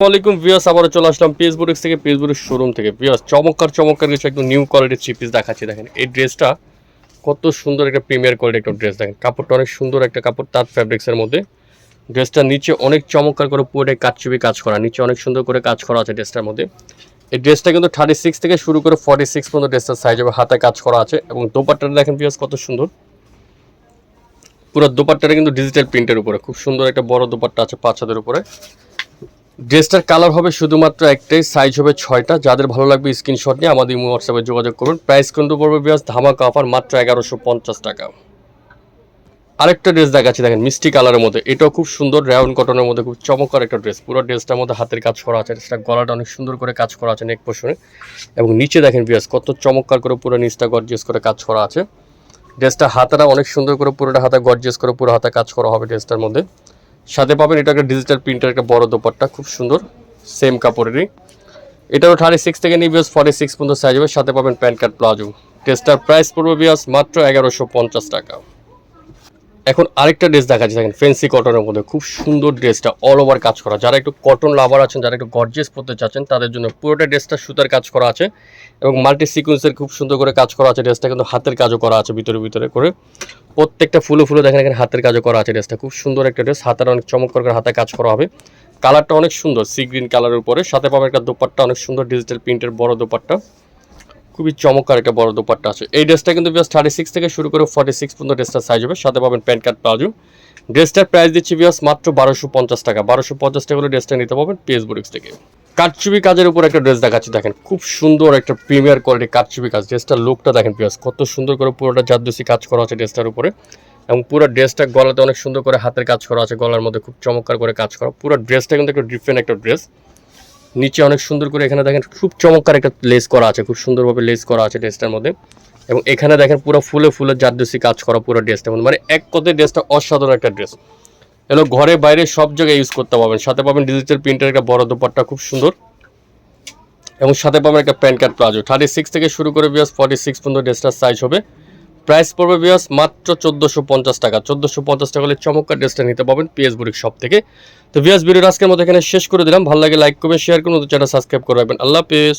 আসসালামাইকুম ভিউয়ার্স, আবারও চলে আসলাম পেসবুক থেকে পেসবুকের শোরুম থেকে। ভিউয়ার্স, চমৎকার চমৎকার কিছু একদম নিউ কোয়ালিটির থ্রি পিস দেখাচ্ছি, দেখেন। এই ড্রেসটা কত সুন্দর একটা প্রিমিয়ার কোয়ালিটি একটা ড্রেস দেখেন। কাপড়টা অনেক সুন্দর একটা কাপড় তার ফ্যাব্রিক্সের মধ্যে। ড্রেসটা নিচে অনেক চমৎকার করে পুরোটাই কাচচুপি কাজ করা, নিচে অনেক সুন্দর করে কাজ করা আছে ড্রেসটার মধ্যে। এই ড্রেসটা কিন্তু থার্টি সিক্স থেকে শুরু করে ফর্টি সিক্স পর্যন্ত ড্রেসটার সাইজ হবে হাতে কাজ করা আছে এবং দোপাট্টাটা দেখেন ভিউয়ার্স, কত সুন্দর। পুরো দোপাট্টাটা কিন্তু ডিজিটাল প্রিন্টের উপরে, খুব সুন্দর একটা বড় দোপাট্টা আছে পাঁচ হাতের উপরে। ড্রেসটার কালার হবে শুধুমাত্র একটাই সাইজ হবে ছয়টা। যাদের ভালো লাগবে স্ক্রিনশট নিয়ে আমাদের হোয়াটসঅ্যাপে যোগাযোগ করুন। প্রাইস কিন্তু পড়বে বিয়াস ধামাকা অফার মাত্র এগারোশো পঞ্চাশ টাকা। আরেকটা ড্রেস দেখাচ্ছি, দেখেন, মিষ্টি কালারের মধ্যে। এটাও খুব সুন্দর রেয়ন কটনের মধ্যে খুব চমৎকার একটা ড্রেস পুরো ড্রেসটার মধ্যে হাতের কাজ করা আছে, সেটা গলাটা অনেক সুন্দর করে কাজ করা আছে নেক পোষণে এবং নিচে দেখেন বিয়াস কত চমৎকার করে পুরো নিচটা গর্জিয়াস করে কাজ করা আছে। ড্রেসটা হাতাটা অনেক সুন্দর করে পুরোটা হাতে গর্জিয়াস করে পুরো হাতে কাজ করা হবে ড্রেসটার মধ্যে। সাথে পাবেন এটা একটা ডিজিটাল প্রিন্টার একটা বড় দোপারটা খুব সুন্দর সেম কাপড়েরই। এটাও থার্টি সিক্স থেকে নিয়ে বিয়াস ফর্টি সিক্স পর্যন্ত সাইজ হবে। সাথে পাবেন pant card palazzo tester price পড়বে বিয়াস মাত্র এগারোশো পঞ্চাশ টাকা। এখন আরেকটা ড্রেস দেখাচ্ছি, দেখেন ফেন্সি কটনের মধ্যে খুব সুন্দর ড্রেসটা অল ওভার কাজ করা। যারা একটু কটন লাভার আছেন, যারা একটু গর্জিয়াস পড়তে চাচ্ছেন, তাদের জন্য পুরোটা ড্রেসটা সুতার কাজ করা আছে এবং মাল্টি সিকুয়েন্সের খুব সুন্দর করে কাজ করা আছে ড্রেসটা কিন্তু হাতের কাজও করা আছে ভিতরে ভিতরে করে। প্রত্যেকটা ফুলো ফুলো দেখেন, এখানে হাতের কাজও করা আছে ড্রেসটা খুব সুন্দর একটা ড্রেস হাতের অনেক চমৎকার করে হাতে কাজ করা হবে। কালারটা অনেক সুন্দর সি গ্রিন কালারের উপরে। সাথে পাবেন একটা দোপাট্টা, অনেক সুন্দর ডিজিটাল প্রিন্টের বড় দোপাট্টা। খুবই চমৎকার একটা বড় দোপাট্টা আছে। এই ড্রেসটা কিন্তু বিয়াস থার্টি সিক্স থেকে শুরু করে ফর্টি সিক্স পর্যন্ত ড্রেসটার সাইজ হবে। সাথে পাবেন প্যান্ট কার্ড প্লাজো। ড্রেসটার প্রাইস দিচ্ছি বিয়াস মাত্র বারোশো পঞ্চাশ টাকা। বারোশো পঞ্চাশ টাকা হলে ড্রেসটা নিতে পারবেন পিএস বুরিক্স থেকে। কাটচুপি কাজের উপর একটা ড্রেস দেখাচ্ছি, দেখেন। খুব সুন্দর একটা প্রিমিয়ার কোয়ালিটি কাটচুপি কাজ। ড্রেসটার লুকটা দেখেন পিয়াস কত সুন্দর করে পুরোটা জাদ্দুসি কাজ করা আছে ড্রেসটার উপরে। এবং পুরো ড্রেসটা গলাতে অনেক সুন্দর করে হাতের কাজ করা আছে, গলার মধ্যে খুব চমৎকার করে কাজ করা। পুরো ড্রেসটা কিন্তু একটা ডিফারেন্ট একটা ড্রেস। নিচে অনেক সুন্দর করে এখানে দেখেন খুব চমৎকার একটা লেস করা আছে, খুব সুন্দরভাবে লেস করা আছে ড্রেসটার মধ্যে। এবং এখানে দেখেন পুরো ফুলে ফুলে জাদ্দুসি কাজ করা পুরো ড্রেসটা মানে এক কথায় ড্রেসটা অসাধারণ একটা ড্রেস। এগুলো ঘরে বাইরে সব জায়গায় ইউজ করতে পারবেন। সাথে পাবেন ডিজিটাল প্রিন্টের একটা বড় দোপাট্টা, খুব সুন্দর। এবং সাথে পাবেন একটা pant card palazzo. Thirty six থেকে শুরু করে বিয়াস ফর্টি সিক্স পর্যন্ত ড্রেসটার সাইজ হবে। প্রাইস পড়বে বিয়াস মাত্র চোদ্দোশো পঞ্চাশ টাকা। চোদ্দোশো পঞ্চাশ টাকা হলে চমৎকার ড্রেসটা নিতে পাবেন পিএস বুরিক শপ থেকে। তো বিয়াস ভিডিওটা আজকের মতো এখানে শেষ করে দিলাম। ভালো লাগে লাইক করবেন শেয়ার করুন। চ্যানেল সাবস্ক্রাইব করে রাখবেন। আল্লাহ হাফেজ।